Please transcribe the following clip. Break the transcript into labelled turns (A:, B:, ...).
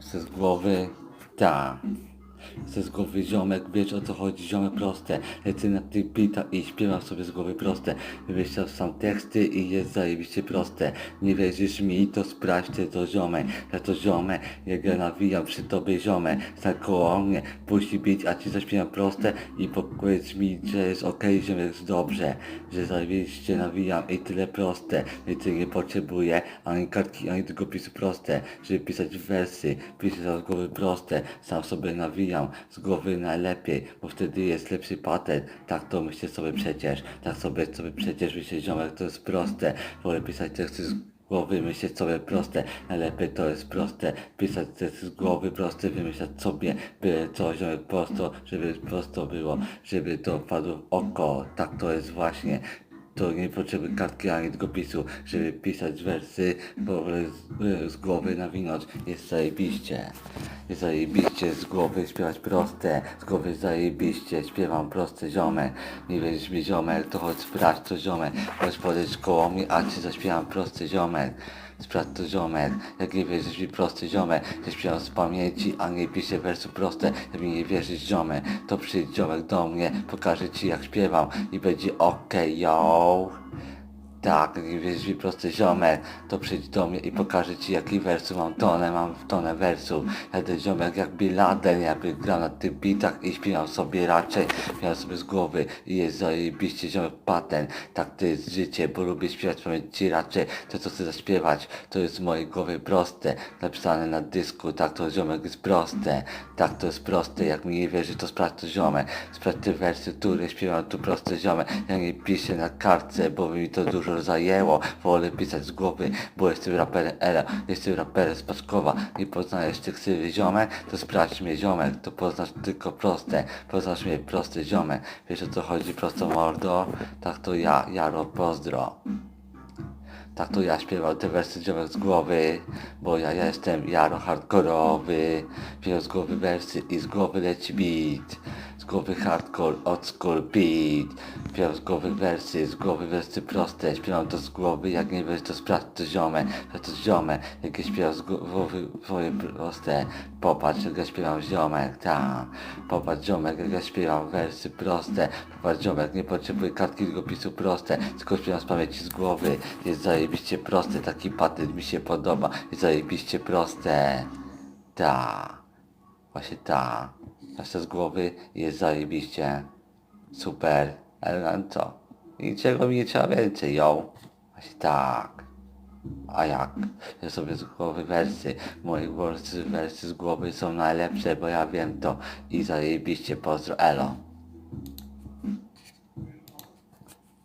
A: Z głowy, ta. Chcę z głowy ziomek, wiesz o co chodzi, ziomek proste. Lecę na tych bitach i śpiewam sobie z głowy proste. Wymyślam sam teksty i jest zajebiście proste. Nie wierzysz mi, to sprawdź ty to ziomek. Ja to ziomek, jak ja nawijam przy tobie ziomek. Stań koło mnie, puści bić, a ci zaśpiewam proste i powiedz mi, że jest okej, że jest dobrze. Że zajebiście nawijam i tyle proste. Więcej nie potrzebuję ani kartki, ani długopisu proste. Żeby pisać wersy, piszę z głowy proste. Sam sobie nawijam z głowy najlepiej, bo wtedy jest lepszy patent. Tak to myślę sobie przecież. Tak sobie sobie przecież myślę ziomek, to jest proste. Wolę pisać teksty z głowy, myśleć sobie proste. Najlepiej to jest proste. Pisać teksty z głowy proste, wymyślać sobie by coś prosto, żeby prosto było, żeby to wpadło w oko. Tak to jest właśnie to nie potrzeby kartki ani długopisu, żeby pisać wersy, bo z, z głowy nawinąć jest zajebiście. Zajebiście z głowy śpiewać proste, z głowy zajebiście śpiewam proste ziomek. Nie wiesz mi ziomek, to chodź sprawdź to ziomek. Chodź podejść koło mnie, a ci zaśpiewam prosty ziomek. Sprawdź to ziomek, jak nie wierzysz mi prosty ziomek, że śpiewam z pamięci, a nie piszę wersu proste, jak mi nie wierzysz ziomek, to przyjdź ziomek do mnie, pokażę ci jak śpiewam i będzie okej, yo. Tak, mi prosty ziomek, to przyjdź do mnie i pokażę ci jaki wersu mam. Tonę, mam tonę wersu. Ja ten ziomek jak Bin Laden, jakby grał na tych bitach i śpiewam sobie raczej, śpiewam sobie z głowy i jest zajebiście ziomek patent. Tak to jest życie, bo lubię śpiewać pamięci raczej, to co chcę zaśpiewać, to jest w mojej głowie proste, napisane na dysku, tak to ziomek jest proste, tak to jest proste, jak mi nie wierzy to sprawdź to ziomek, sprawdź te wersy, które śpiewam tu proste ziomek, ja nie piszę na kartce, bo mi to dużo zajęło, wolę pisać z głowy, bo jestem raperem Ela, jestem raperem z Paczkowa, nie poznajesz tych ksywy ziomek, to sprawdź mnie ziomek, to poznasz tylko proste, poznasz mnie prosty ziomek, wiesz o co chodzi prosto mordo, tak to ja, Jaro, pozdro. Tak to ja śpiewam te wersy ziomek z głowy, bo ja jestem Jaro hardkorowy. Śpiewam z głowy wersy i z głowy leci beat. Głowy hardcore, od school beat. Głowy wersy, z głowy wersy proste. Śpiewam to z głowy, jak nie wiesz to sprawdź to ziomek. To to ziomek, jak ja śpiewam z głowy twoje proste. Popatrz jak ja śpiewam ziomek, tam. Popatrz ziomek, jak ja śpiewam wersy proste. Popatrz ziomek, nie potrzebuję kartki długopisu proste. Tylko śpiewam z pamięci z głowy. Jest zajebiście proste, taki patent mi się podoba. Jest zajebiście proste. Ta. Właśnie ta. Nasze z głowy jest zajebiście. Super. Elegancko. Niczego mi nie trzeba więcej, ją. Właśnie tak. A jak? Ja sobie z głowy wersy, moje wersy, wersy z głowy są najlepsze, bo ja wiem to i zajebiście pozdro, elo.